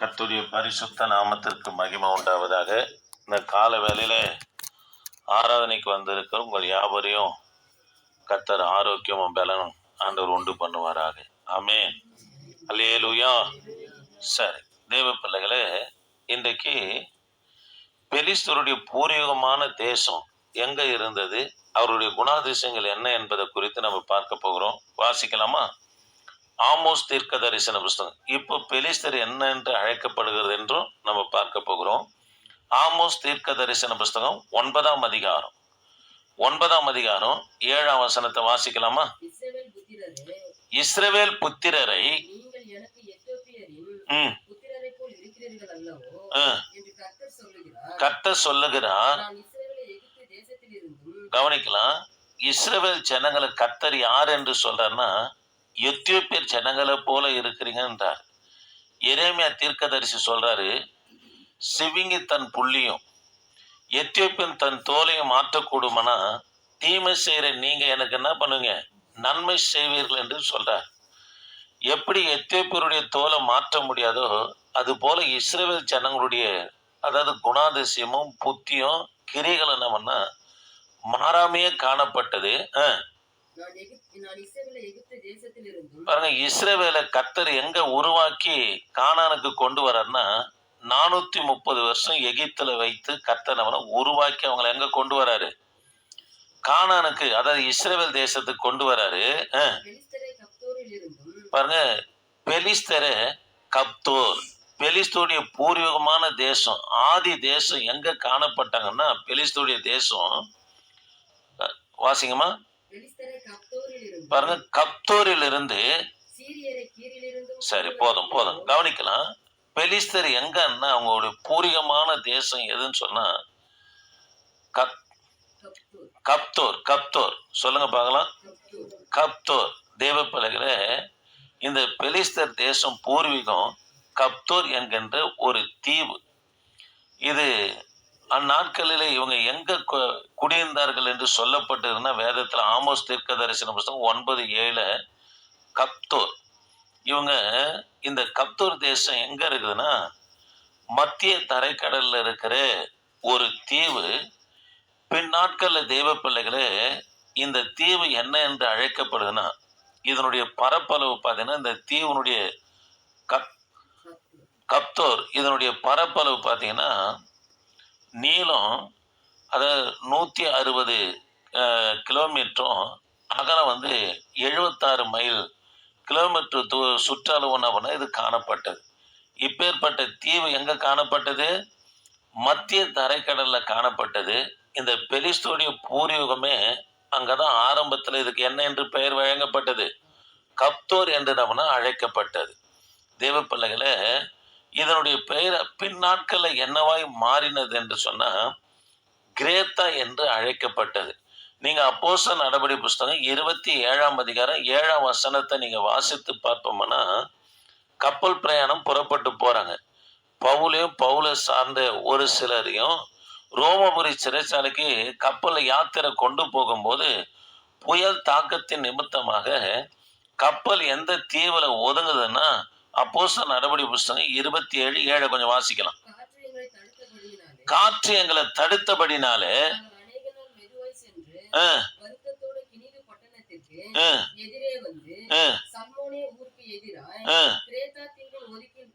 கத்துடைய பரிசுத்த நாமத்திற்கு மகிமை உண்டாவதாக. இந்த கால வேலையில் ஆராதனைக்கு வந்திருக்கிற உங்கள் யாவரையும் கத்தர் ஆரோக்கியமும் பலனும் ஆண்டவர் உண்டு பண்ணுவாராக. ஆமே அல்லேலுயா. சரி தேவ பிள்ளைகளே இன்றைக்கு பெலிஸ்தருடைய பூர்வீகமான தேசம் எங்க இருந்தது? அவருடைய குணாதிசயங்கள் என்ன என்பதை குறித்து நம்ம பார்க்க போகிறோம். வாசிக்கலாமா? ஆமோஸ் தீர்க்க தரிசன புஸ்தகம். இப்போ பெலிஸ்தர் என்ன என்று அழைக்கப்படுகிறது என்றும் நம்ம பார்க்க போகிறோம். ஆமோஸ் தீர்க்க தரிசன புஸ்தகம் ஒன்பதாம் அதிகாரம். ஒன்பதாம் அதிகாரம் ஏழாம் வசனத்தை வாசிக்கலாமா? இஸ்ரவேல் புத்திரரே கர்த்தர் சொல்லுகிறார். கவனிக்கலாம் இஸ்ரவேல் ஜனங்களை கர்த்தர் யார் என்று சொல்றாருன்னா எத்தியோப்பியர் ஜனங்களை போல இருக்கிறீங்கன்றார் எரேமியா தீர்க்கதரிசி சொல்றாரு சிவிங்கி தன் புள்ளியும் எத்தியோப்பியன் தன் தோலையும் மாற்றக்கூடுமானா தீமை செய்கிற நீங்க எனக்கு என்ன பண்ணுங்க? நன்மை செய்வீர்கள் என்று சொல்றார். எப்படி எத்தியோப்பியருடைய தோலை மாற்ற முடியாதோ அது போல இஸ்ரேல் ஜனங்களுடைய அதாவது குணாதிசயமும் புத்தியும் கிரிகள் என்ன பண்ணால் மாறாமையே காணப்பட்டது. இஸ்ரவேலை பாருங்க இஸ்ரேவேலை கத்தர் எங்க உருவாக்கி கானானுக்கு கொண்டு வர்றாருன்னா நானூத்தி முப்பது வருஷம் எகிப்துல வைத்து கத்தர் அவனை உருவாக்கி அவங்களை எங்க கொண்டு வராரு கானானுக்கு அதாவது இஸ்ரேல் தேசத்துக்கு கொண்டு வராரு பாருங்க பெலிஸ்தரை கப்தோர். பெலிஸ்தோடைய பூர்வீகமான தேசம் ஆதி தேசம் எங்க காணப்பட்டாங்கன்னா பெலிஸ்தோடைய தேசம் வாசிங்கம்மா. பாருங்க கப்தோரில் இருந்து சரி போதும் போதும். கவனிக்கலாம். பெலிஸ்தர் எங்கன்னா அவங்களுடைய பூர்வீகமான தேசம் எதுன்னு சொன்னா கத் கப்தோர் கப்தோர். சொல்லுங்க பார்க்கலாம். கப்தோர். கப்தோர் தேவ இந்த பெலிஸ்தர் தேசம் பூர்வீகம் கப்தோர் என்கின்ற ஒரு தீவு. இது அந்நாட்களிலே இவங்க எங்க கு- குடியிருந்தார்கள் என்று சொல்லப்பட்டிருந்தா வேதத்துல ஆமோஸ் தீர்க்க தரிசன புஸ்தகம் ஒன்பது ஏழு கப்தோர். இவங்க இந்த கப்தூர் தேசம் எங்க இருக்குதுன்னா மத்திய தரைக்கடல்ல இருக்கிற ஒரு தீவு. பின் நாட்கள்ல தெய்வ பிள்ளைகளே இந்த தீவு என்ன என்று அழைக்கப்படுதுன்னா இதனுடைய பரப்பளவு பார்த்தீங்கன்னா இந்த தீவினுடைய கப் கப்தோர். இதனுடைய பரப்பளவு பார்த்தீங்கன்னா நீளம் அதாவது நூற்றி அறுபது கிலோமீட்டரும் அகலம் வந்து எழுபத்தாறு மைல். கிலோமீட்டர் தூ சுற்றளவு என்ன பண்ண இது காணப்பட்டது. இப்பேற்பட்ட தீவு எங்கே காணப்பட்டது? மத்திய தரைக்கடலில் காணப்பட்டது. இந்த பெலிஸ்தோடைய பூர்வீகமே அங்கே தான் ஆரம்பத்தில் இதுக்கு என்ன என்று பெயர் வழங்கப்பட்டது. கப்தோர் என்று நம்மனா அழைக்கப்பட்டது. தேவ பிள்ளைகளை இதனுடைய பெயர் பின்னாட்களில் என்னவாய் மாறினது என்று சொன்னால் கிரேத்தா என்று அழைக்கப்பட்டது. நீங்க அப்போச நடபடி புஸ்தகம் இருபத்தி ஏழாம் அதிகாரம் ஏழாம் வசனத்தை நீங்க வாசித்து பார்ப்போம்னா கப்பல் பிரயாணம் புறப்பட்டு போறாங்க. பவுலையும் பவுலை சார்ந்த ஒரு சிலரையும் ரோமபுரி சிறைச்சாலைக்கு கப்பலை யாத்திரை கொண்டு போகும்போது புயல் தாக்கத்தின் நிமித்தமாக கப்பல் எந்த தீவில் ஒதுங்குதுன்னா அப்போஸ்தல நடவடி புஸ்தகம் இருபத்தி ஏழு ஏழை கொஞ்சம் வாசிக்கலாம். காற்று எங்களை தடுத்தபடினாலே ஆ, ஆ, ஆ, ஆ.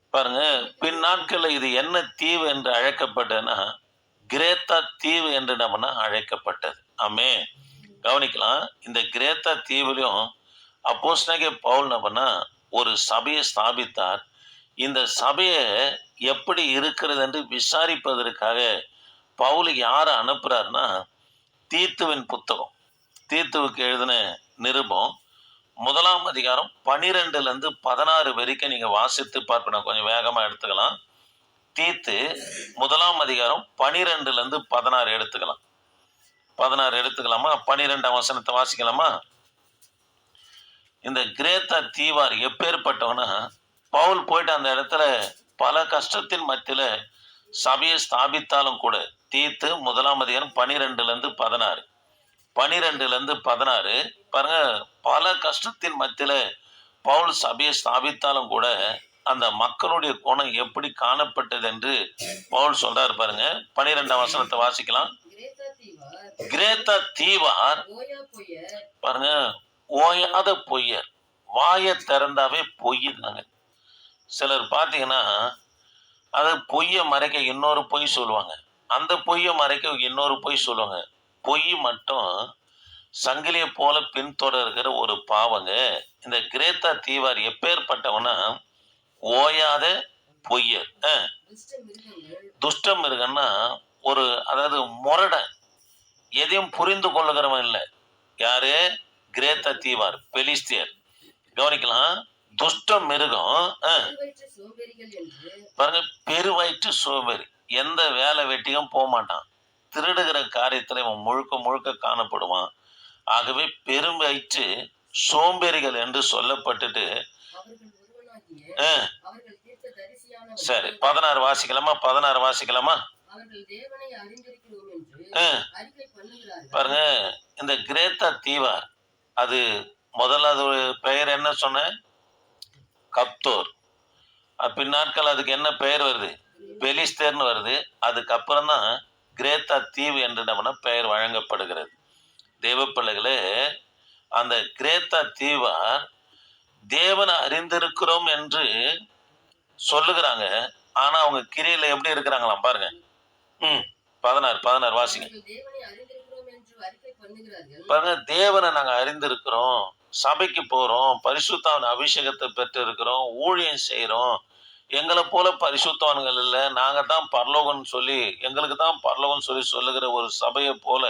பாருங்க பின் நாட்கள்ல இது என்ன தீவு என்று அழைக்கப்பட்டதுன்னா கிரேத்தா தீவு என்று நம்மனா அழைக்கப்பட்டது. ஆமே கவனிக்கலாம் இந்த கிரேத்தா தீவுலையும் அப்போஸ்னாக்கே பவுல் என்ன பண்ணா ஒரு சபையை ஸ்தாபித்தார். இந்த சபையை எப்படி இருக்கிறது என்று விசாரிப்பதற்காக பவுல் யாரை அனுப்புகிறாருன்னா தீத்துவின் புத்தகம். தீத்துவுக்கு எழுதின நிருபம் முதலாம் அதிகாரம் பனிரெண்டுலேருந்து பதினாறு வரைக்கும் நீங்கள் வாசித்து பார்க்கணும். கொஞ்சம் வேகமாக எடுத்துக்கலாம். தீத்து முதலாம் அதிகாரம் பனிரெண்டுலேருந்து பதினாறு எடுத்துக்கலாம். பதினாறு எடுத்துக்கலாமா? பனிரெண்டாம் வசனத்தை வாசிக்கலாமா? இந்த கிரேத்தா தீவார் எப்பேற்பட்டவனா பவுல் போயிட்டு அந்த இடத்துல பல கஷ்டத்தின் மத்தியில சபையை ஸ்தாபித்தாலும் கூட தீத்து முதலாம் அதிகாரம் பனிரெண்டுல இருந்து பதினாறு. பனிரெண்டுல இருந்து பதினாறு பாருங்க பல கஷ்டத்தின் மத்தியில பவுல் சபையை ஸ்தாபித்தாலும் கூட அந்த மக்களுடைய குணம் எப்படி காணப்பட்டது என்று பவுல் சொல்றாரு பாருங்க. பனிரெண்டாம் வசனத்தை வாசிக்கலாம். கிரேத்தா தீவார் பாருங்க ஓயாத பொய்யர் வாயை திறந்தாவே பொய்யுதாங்க சிலர் பார்த்தீங்கன்னா அதை பொய்யை மறைக்க இன்னொரு பொய் சொல்லுவாங்க. அந்த பொய்யை மறைக்க இன்னொரு பொய் சொல்லுவாங்க. பொய் மட்டும் சங்கிலியை போல பின்தொடர்கிற ஒரு பாவங்க. இந்த கிரேத்தா தீவார் எப்பேற்பட்டவனா ஓயாத பொய்யர். துஷ்டம் இருக்குன்னா ஒரு அதாவது முரடன். எதையும் புரிந்து கொள்ளுகிறவன் இல்லை. யாரு? கிரேத்த தீவார் பெலிஸ்தியர். கவனிக்கலாம் துஷ்ட மிருகம் பாருங்க பெருவயிற்று சோம்பேறி. எந்த வேலை வெட்டியும் போக மாட்டான். திருடுகிற காரியத்துல இவன் முழுக்க முழுக்க காணப்படுவான். ஆகவே பெரும் வயிற்று சோம்பேறிகள் என்று சொல்லப்பட்டுட்டு சரி பதினாறு வாசிக்கலாமா? பதினாறு வாசிக்கலாமா? பாருங்க இந்த கிரேத்தா தீவார் அது முதல்ல அது பெயர் என்ன சொன்னேன் கப்தோர். பின்னாட்கள் அதுக்கு என்ன பெயர் வருது? பெலிஸ்தேர்னு வருது. அதுக்கப்புறம் தான் கிரேத்தா தீவு என்று நம்ம பெயர் வழங்கப்படுகிறது. தேவப்பிள்ளைகளே அந்த கிரேத்தா தீவார் தேவனை அறிந்திருக்கிறோம் என்று சொல்லுகிறாங்க. ஆனா அவங்க கிரியில எப்படி இருக்கிறாங்களாம் பாருங்க. ம் பதினாறு பதினாறு வாசிங்க. பாருங்க தேவனை நாங்க அறிந்திருக்கிறோம். சபைக்கு போறோம். பரிசுத்தாவின் அபிஷேகத்தை பெற்று இருக்கிறோம் ஊழியம் செய்றோம். எங்களை போல பரிசுத்தவான்கள் இல்லை. நாங்க தான் பரலோகம்னு சொல்லி எங்களுக்கு தான் பரலோகம்னு சொல்லி சொல்லுகிற ஒரு சபையை போல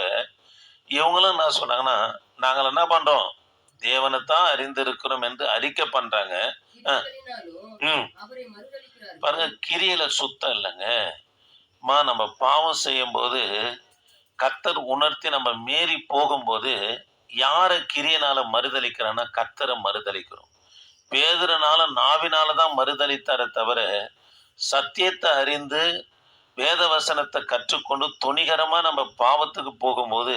இவங்களும் என்ன சொன்னாங்கன்னா நாங்கள் என்ன பண்றோம்? தேவனை தான் அறிந்திருக்கிறோம் என்று அறிக்கை பண்றாங்க. பாருங்க கிரியில சுத்தம் இல்லைங்க. மா நம்ம பாவம் செய்யும் போது கத்தர் உணர்த்தி நம்ம மீறி போகும்போது யாரை கிரியனால மறுதளிக்கிறோன்னா கத்தரை மறுதளிக்கிறோம் பேதுரனால நாவினால தான் மறுதளித்தாரே தவிர சத்தியத்தை அறிந்து வேத வசனத்தை கற்றுக்கொண்டு துணிகரமா நம்ம பாவத்துக்கு போகும்போது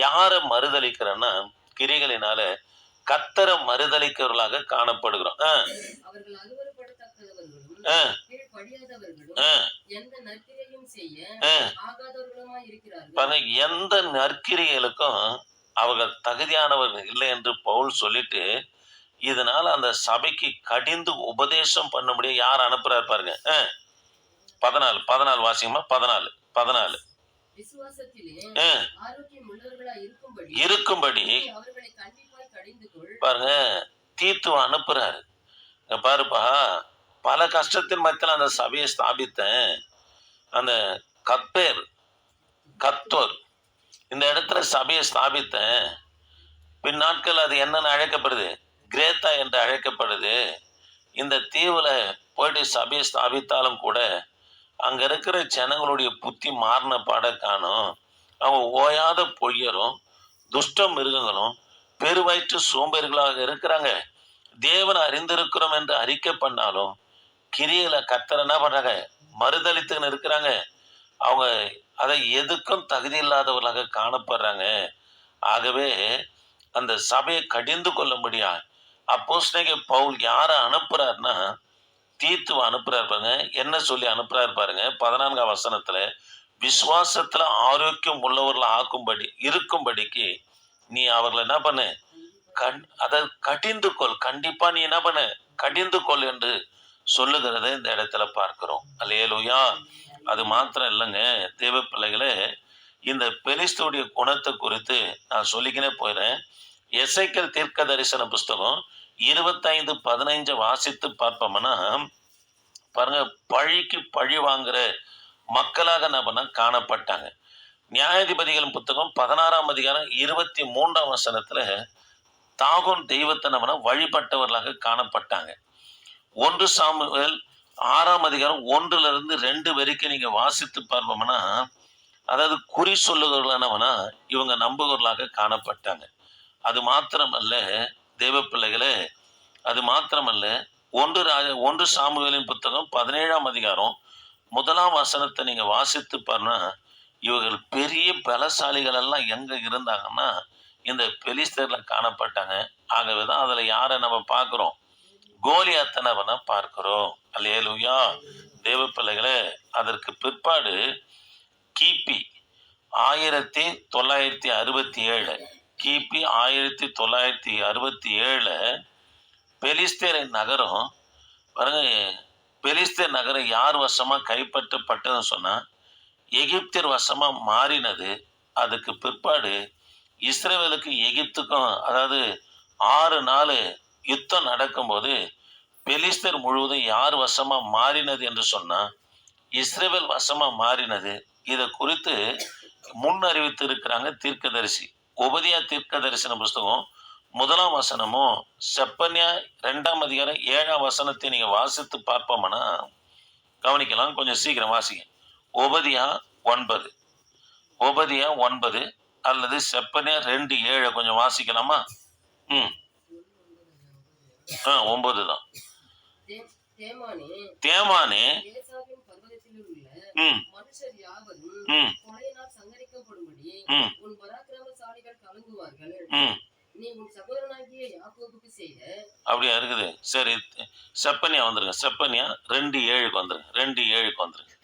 யாரை மறுதளிக்கிறோன்னா கிரிகளினால கத்தரை மறுதளிக்கிறவர்களாக காணப்படுகிறோம் ஆ, அவர்கள் அருவருப்படத்தக்கவர்களும் ஆ, கீழ்ப்படியாதவர்களும் ஆ, எந்த நற்கிரிகளுக்கும் அவர்கள் தகுதியானவர்கள் இல்லை என்று பவுல் சொல்லிட்டு இதனால அந்த சபைக்கு கடிந்து உபதேசம் பண்ணும்படி யார் அனுப்புறாரு பாருங்க. பதினாலு. பதினாலு வாசிங்கம்மா பதினாலு. பதினாலு. இருக்கும்படி பாருங்க தீத்துவ அனுப்புறாரு. பாருப்பா பல கஷ்டத்தின் மத்தியில் அந்த சபையை ஸ்தாபித்தேன். அந்த கத்பேர் கத்தோர் இந்த இடத்துல சபையை ஸ்தாபித்தேன். பின்னாட்கள் அது என்னென்னு அழைக்கப்படுது. கிரேத்தா என்று அழைக்கப்படுது. இந்த தீவில் போயிட்டு சபையை ஸ்தாபித்தாலும் கூட அங்கே இருக்கிற ஜனங்களுடைய புத்தி மாறின பாட காணும். அவங்க ஓயாத பொய்யரும் துஷ்ட மிருகங்களும் பெருவயிற்று சோம்பேறிகளாக இருக்கிறாங்க. தேவன் அறிந்திருக்கிறோம் என்று அறிக்கை பண்ணாலும் கிரியில கத்தர் என்ன பண்றாங்க? மறுதளித்துன்னு இருக்கிறாங்க. அவங்க அதை எதுக்கும் தகுதி இல்லாதவர்களாக காணப்படுறாங்க. ஆகவே அந்த சபையை கடிந்து கொள்ள முடியா அப்போஸ்தலனாகிய பவுல் யாரை அனுப்புறாருன்னா தீத்துவ அனுப்புறாரு பாருங்க. என்ன சொல்லி அனுப்புறாரு பாருங்க? பதினான்காம் வசனத்துல விசுவாசத்துல ஆரோக்கியம் உள்ளவர்களை ஆக்கும்படி இருக்கும்படிக்கு நீ அவர்களை என்ன பண்ணு? கண் அதை கடிந்து கொள். கண்டிப்பா நீ என்ன பண்ணு? கடிந்து கொள் என்று சொல்லுகிறத இந்த இடத்துல பார்க்கிறோம். அல்லையலுயா அது மாத்திரம் இல்லைங்க. தேவ பிள்ளைகளே இந்த பெலிஸ்துடைய குணத்தை குறித்து நான் சொல்லிக்கினே போயிடுறேன் எசைக்கல் தீர்க்க தரிசன புஸ்தகம் இருபத்தைந்து பதினைஞ்சு வாசித்து பார்ப்போம்னா பாருங்க பழிக்கு பழி வாங்குற மக்களாக நம்ம காணப்பட்டாங்க. நியாயாதிபதிகளின் புத்தகம் பதினாறாம் அதிகாரம் இருபத்தி மூன்றாம் வசனத்துல தாகோன் தெய்வத்தை நம்ம வழிபட்டவர்களாக காணப்பட்டாங்க. ஒன்று சாமுவேல் ஆறாம் அதிகாரம் ஒன்றுல இருந்து ரெண்டு வரைக்கும் நீங்க வாசித்து பார்ப்போம்னா அதாவது குறி சொல்லுகிறவர்களானவனா இவங்க நம்புகிறவர்களாக காணப்பட்டாங்க. அது மாத்திரமல்ல தேவ பிள்ளைகளே அது மாத்திரமல்ல ஒன்று ராஜ ஒன்று சாமுவேலின் புத்தகம் பதினேழாம் அதிகாரம் முதலாம் வசனத்தை நீங்க வாசித்து பாருனா இவர்கள் பெரிய பலசாலிகள் எல்லாம் எங்க இருந்தாங்கன்னா இந்த பெலிஸ்தர்ல காணப்பட்டாங்க. ஆகவே தான் அதுல யாரை நம்ம பார்க்குறோம்? கோலியாத்தனவனை பார்க்கிறோம். அல்லேலுயா. தேவ பிள்ளைகளே அதற்கு பிற்பாடு கிபி ஆயிரத்தி தொள்ளாயிரத்தி அறுபத்தி ஏழு கிபி ஆயிரத்தி தொள்ளாயிரத்தி அறுபத்தி ஏழு பெலிஸ்தேரின் நகரம் பாருங்க பெலிஸ்தேர் நகரம் யார் வசமாக கைப்பற்றப்பட்டதுன்னு சொன்னால் எகிப்தியர் வசமாக மாறினது அதுக்கு பிற்பாடு இஸ்ரேவேலுக்கு எகிப்துக்கும் அதாவது ஆறு நாள் யுத்தம் நடக்கும்போது பெலிஸ்தர் முழுவதும் யார் வசமாக மாறினது என்று சொன்னால் இஸ்ரேவேல் வசமாக மாறினது. இதை குறித்து முன் அறிவித்து இருக்கிறாங்க தீர்க்கதரிசி. உபதியா தீர்க்கதரிசன புஸ்தகம் முதலாம் வசனமும் செப்பன்யா ரெண்டாம் அதிகாரம் ஏழாம் வசனத்தை நீங்கள் வாசித்து பார்ப்போம்னா கவனிக்கலாம் கொஞ்சம் சீக்கிரம் வாசிங்க. உபதியா ஒன்பது. உபதியா ஒன்பது அல்லது செப்பனியா ரெண்டு ஏழை கொஞ்சம் வாசிக்கலாமா? ம். ஆ ஒன்பது தான். தேமானே ம். ம். ம். ம். அப்படியா இருக்குது. சரி செப்பனியா வந்துருங்க. செப்பனியா ரெண்டு ஏழுக்கு வந்துருங்க. ரெண்டு ஏழுக்கு வந்துருங்க.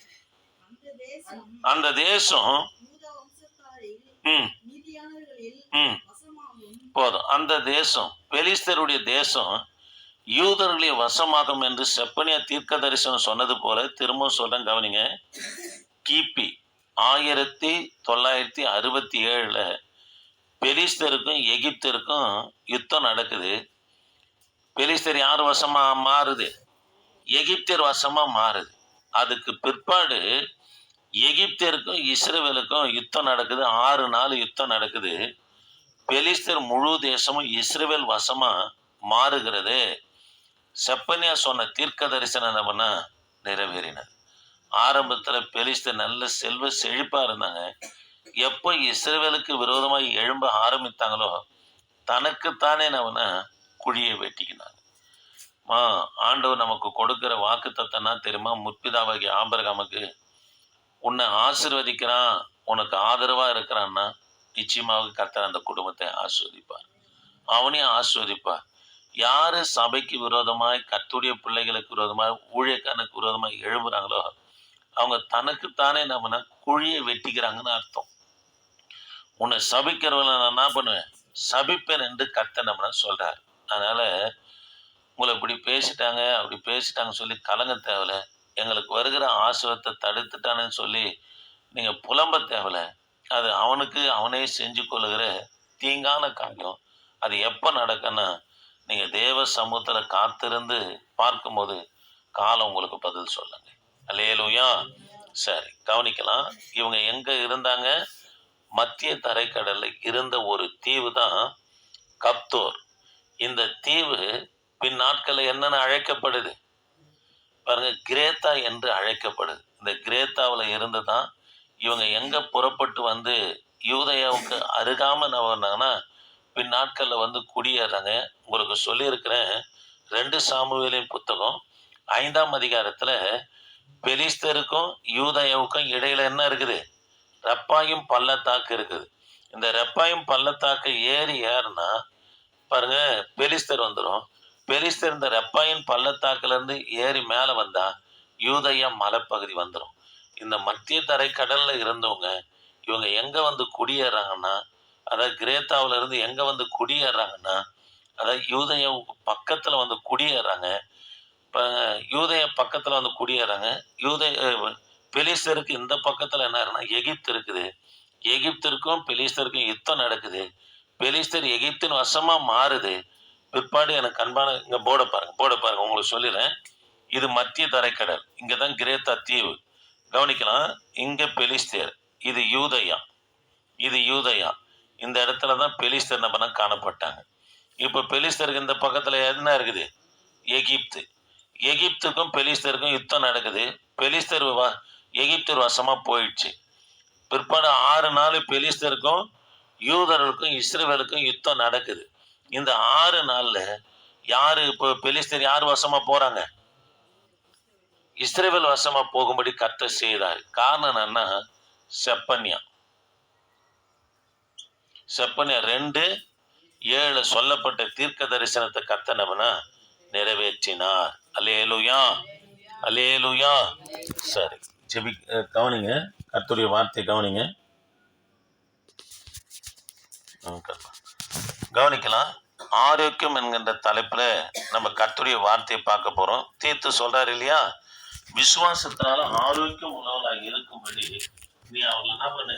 அந்த தேசம் ம். ம். போதும். அந்த தேசம் பெலிஸ்தருடைய தேசம் யூதர்களை வசமாகும் என்று செப்பனியா தீர்க்க தரிசனம் சொன்னது போல திரும்பவும் சொல்றேன் கவனிங்க. கிபி ஆயிரத்தி தொள்ளாயிரத்தி அறுபத்தி ஏழில் பெலிஸ்தருக்கும் எகிப்தருக்கும் யுத்தம் நடக்குது. பெலிஸ்தர் யார் வசமாக மாறுது? எகிப்தர் வசமாக மாறுது. அதுக்கு பிற்பாடு எகிப்தருக்கும் இஸ்ரேலுக்கும் யுத்தம் நடக்குது. ஆறு நாள் யுத்தம் நடக்குது. பெலிஸ்தர் முழு தேசமும் இஸ்ரேல் வசமாக மாறுகிறது. செப்பனியா சொன்ன தீர்க்க தரிசனம் என்ன நிறைவேறினது. ஆரம்பத்தில் பெலிஸ்தர் நல்ல செல்வ செழிப்பாக இருந்தாங்க. எப்போ இஸ்ரேவேலுக்கு விரோதமாக எழும்ப ஆரம்பித்தாங்களோ தனக்குத்தானே நம்மன குழியை வெட்டிக்கினாங்க. மா ஆண்டவர் நமக்கு கொடுக்கிற வாக்கு தத்தனா தெரியுமா? முற்பிதாவாகி ஆபரகாமுக்கு உன்னை ஆசிர்வதிக்கிறான் உனக்கு ஆதரவாக இருக்கிறான்னா நிச்சயமாக கத்தர் அந்த குடும்பத்தை ஆஸ்வதிப்பார் அவனையும் ஆஸ்வதிப்பார் யாரு சபைக்கு விரோதமாய் கத்துடைய பிள்ளைகளுக்கு விரோதமாய் ஊழியக்காரனுக்கு விரோதமாய் எழும்புறாங்களோ அவங்க தனக்குத்தானே நம்மனா குழியை வெட்டிக்கிறாங்கன்னு அர்த்தம். உன்னை சபிக்கிறவங்கள நான் என்ன பண்ணுவேன்? சபிப்பேன் என்று கத்த நம்மன சொல்றாரு. அதனால உங்களை இப்படி பேசிட்டாங்க அப்படி பேசிட்டாங்கன்னு சொல்லி கலங்க தேவையில்ல எங்களுக்கு வருகிற ஆசிரத்தை தடுத்துட்டானேன்னு சொல்லி நீங்க புலம்ப தேவையில்லை அது அவனுக்கு அவனே செஞ்சு கொள்ளுகிற தீங்கான காரியம். அது எப்போ நடக்குன்னா நீங்கள் தேவ சமூகத்தில் காத்திருந்து பார்க்கும்போது காலம் உங்களுக்கு பதில் சொல்லுங்க. அல்லேலூயா. சரி கவனிக்கலாம். இவங்க எங்கே இருந்தாங்க? மத்திய தரைக்கடலில் இருந்த ஒரு தீவு தான் கப்தோர். இந்த தீவு பின் நாட்களில் என்னென்ன அழைக்கப்படுது. பாருங்க கிரேத்தா என்று அழைக்கப்படுது. இந்த கிரேத்தாவில் இருந்து தான் இவங்க எங்க புறப்பட்டு வந்து யூதயாவுக்கு அருகாம நவர்னாங்கன்னா பின் நாட்களில் வந்து குடியேறாங்க. உங்களுக்கு சொல்லியிருக்கிறேன். ரெண்டு சாமுவேலின் புத்தகம். ஐந்தாம் அதிகாரத்தில் பெலிஸ்தருக்கும் யூதயாவுக்கும் இடையில என்ன இருக்குது? ரப்பாயும் பள்ளத்தாக்கு இருக்குது. இந்த ரெப்பாயும் பள்ளத்தாக்கு ஏறி ஏறுனா பாருங்க பெலிஸ்தர் வந்துடும் பெலிஸ்தர் இந்த ரெப்பாயின் பள்ளத்தாக்குலேருந்து ஏறி மேலே வந்தால் யூதயா மலைப்பகுதி வந்துடும் இந்த மத்திய தரை கடல்ல இருந்தவங்க இவங்க எங்க வந்து குடியேறாங்கன்னா அதாவது கிரேத்தாவுல இருந்து எங்க வந்து குடியேறாங்கன்னா அதாவது யூதய பக்கத்துல வந்து குடியேறாங்க. இப்போ யூதய பக்கத்துல வந்து குடியேறாங்க. யூதய பெலிஸ்தருக்கு இந்த பக்கத்துல என்ன எகிப்து இருக்குது. எகிப்திற்கும் பெலிஸ்தருக்கும் யுத்தம் நடக்குது. பெலிஸ்தர் எகிப்தின் வசமா மாறுது. பிற்பாடு எனக்கு அன்பான இங்க போர்டை பாருங்க போர்டை பாருங்க உங்களுக்கு சொல்லிடுறேன். இது மத்திய தரைக்கடல். இங்கே தான் கிரேத்தா தீவு. கவனிக்கலாம். இங்க பெலிஸ்தேர். இது யூதயா. இது யூதயா. இந்த இடத்துல தான் பெலிஸ்தர் நம்ம காணப்பட்டாங்க. இப்போ பெலிஸ்தருக்கு இந்த பக்கத்தில் என்ன இருக்குது? எகிப்து. எகிப்துக்கும் பெலிஸ்தருக்கும் யுத்தம் நடக்குது. பெலிஸ்தர் வ- எகிப்தர் வசமாக போயிடுச்சு. பிற்பாடு ஆறு நாள் பெலிஸ்தருக்கும் யூதர்களுக்கும் இஸ்ரேவேலுக்கும் யுத்தம் நடக்குது. இந்த ஆறு நாளில் யார் இப்போ பெலிஸ்தர் யார் வசமாக போகிறாங்க இஸ்ரேவேல் வசமா போகும்படி கர்த்தர் செய்தார். காரணம் என்னன்னா செப்பன்யா. செப்பன்யா ரெண்டு ஏழு சொல்லப்பட்ட தீர்க்க தரிசனத்தை கத்தனவனா நிறைவேற்றினார். அலேலுயா அலேலுயா சரி செபி கவனிங்க. கர்த்தருடைய வார்த்தை கவனிங்க. கவனிக்கலாம். ஆரோக்கியம் என்கின்ற தலைப்புல நம்ம கத்துடைய வார்த்தையை பார்க்க போறோம். தீர்த்து சொல்றாரு இல்லையா? விசுவாசத்தினால ஆரோக்கியம் உள்ளவர்களாக இருக்கும்படி நீ அவர்கள் என்ன பண்ணு